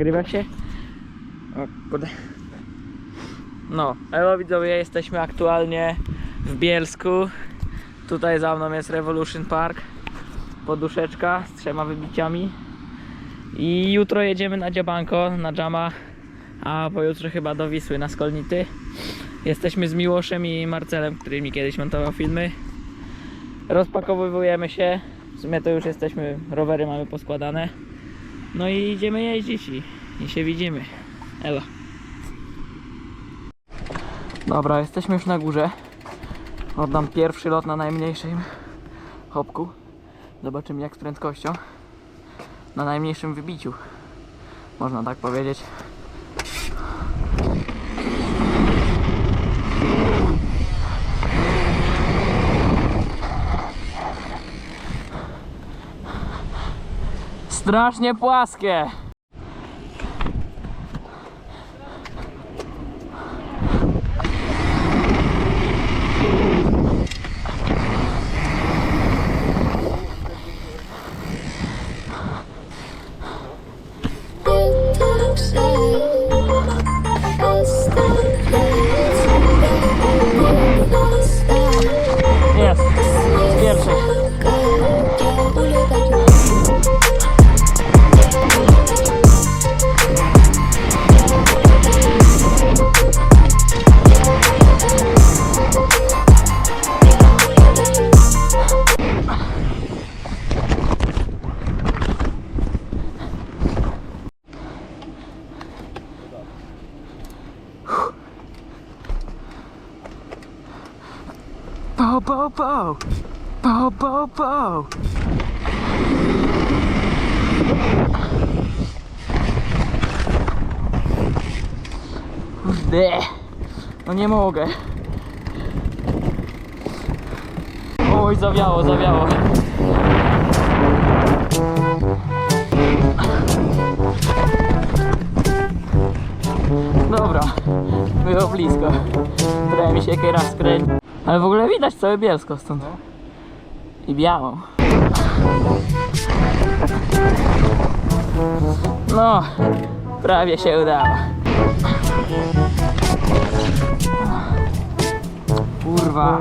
nagrywa się? O kurde. No, elo widzowie, jesteśmy aktualnie w Bielsku. Tutaj za mną jest Revolution Park. Poduszeczka z trzema wybiciami. I jutro jedziemy na Dziabanko, na Jama, a pojutrze chyba do Wisły na Skolnity. Jesteśmy z Miłoszem i Marcelem, który mi kiedyś montował filmy. Rozpakowujemy się. W sumie to już jesteśmy, rowery mamy poskładane. No i idziemy jeździć i, i się widzimy. Elo. Dobra, jesteśmy już na górze. Oddam pierwszy lot na najmniejszym hopku. Zobaczymy jak z prędkością. Na najmniejszym wybiciu. Można tak powiedzieć. Strasznie płaskie. Pow, pow, pow. Pow, pow, pow. Kurde. No nie mogę. Oj, zawiało, zawiało. Dobra, było blisko. Trochę mi się raz skręcił. Ale w ogóle widać całe Bielsko stąd. I białą. No, prawie się udało. Kurwa.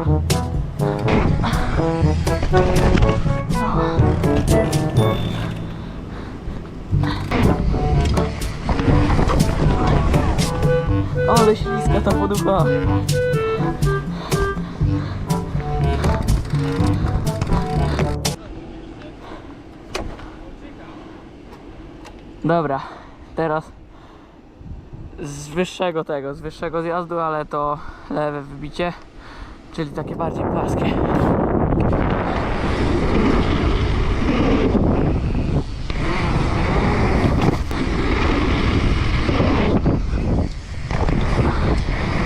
Ale śliska ta poducha. Dobra, teraz z wyższego tego, z wyższego zjazdu, ale to lewe wybicie, czyli takie bardziej płaskie.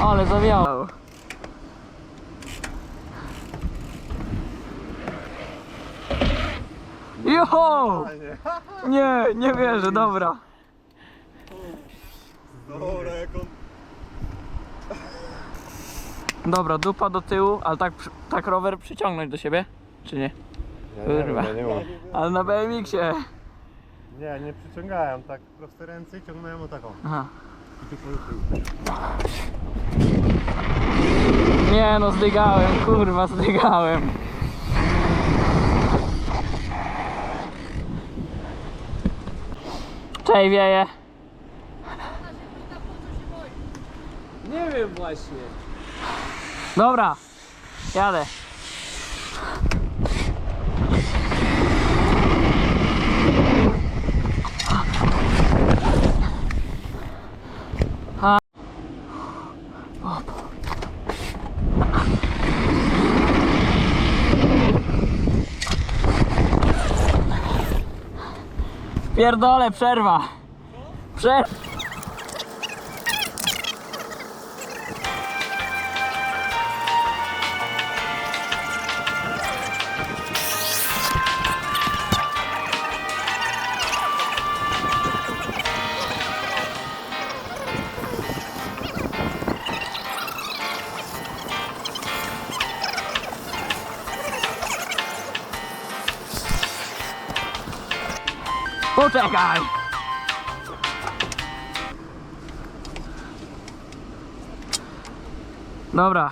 Ale zawiało. Jo! Nie, nie wierzę, dobra. Dobra, jak on... Dobra, dupa do tyłu, ale tak, tak rower przyciągnąć do siebie? Czy nie? Kurwa. Nie, nie, nie, Ale na BMX-ie. nie, nie przyciągałem, tak proste ręce i ciągnąłem o taką. Aha. I tu po tyłu. Nie no, zdygałem, kurwa, zdygałem. Cześć, wieje. Nie wiem właśnie. Dobra, jadę. Pierdolę, przerwa. Przerwa. Poczekaj! Dobra.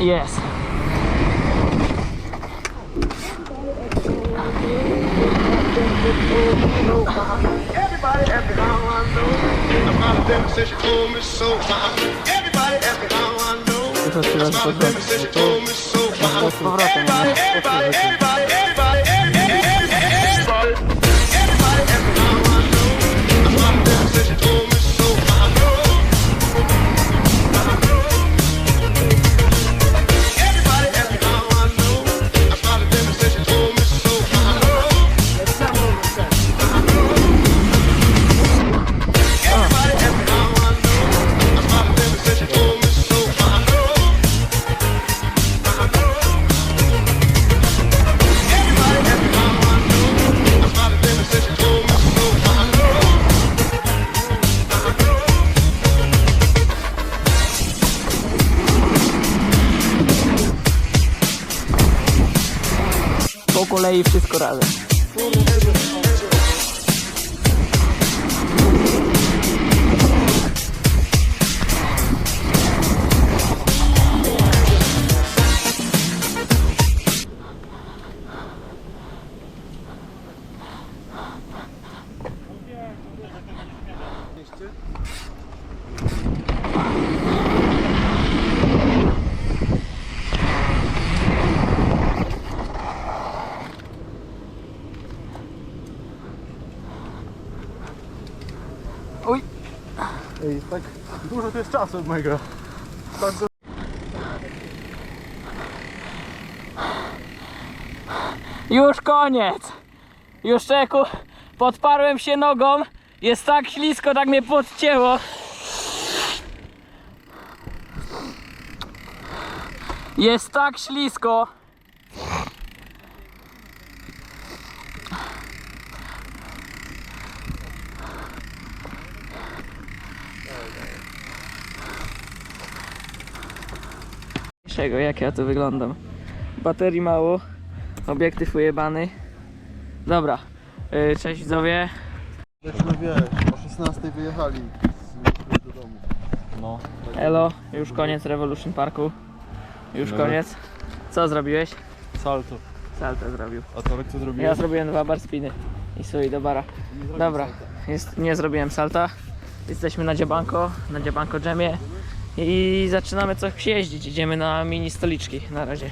Yes. Everybody, everybody, everybody, everybody. powrotem, nie? Po kolei wszystko razem. Tak dużo to jest czasu mega. Tak do... już koniec. Już czeku, podparłem się nogą. Jest tak ślisko, tak mnie podcięło. Jest tak ślisko. Czego, jak ja tu wyglądam? Baterii mało, obiektyw ujebany. Dobra, yy, cześć widzowie. Jakśmy wiesz, o 16 wyjechali z do domu. No. Elo, już koniec Revolution Parku. Już Dobra. koniec. Co zrobiłeś? Salto. Salto zrobił. A Torek co zrobiłeś? Ja zrobiłem dwa bar spiny i sui do bara. Dobra, jest, nie zrobiłem salta. Jesteśmy na dziebanko, na dziebanko dżemie i zaczynamy coś jeździć. Idziemy na mini stoliczki na razie.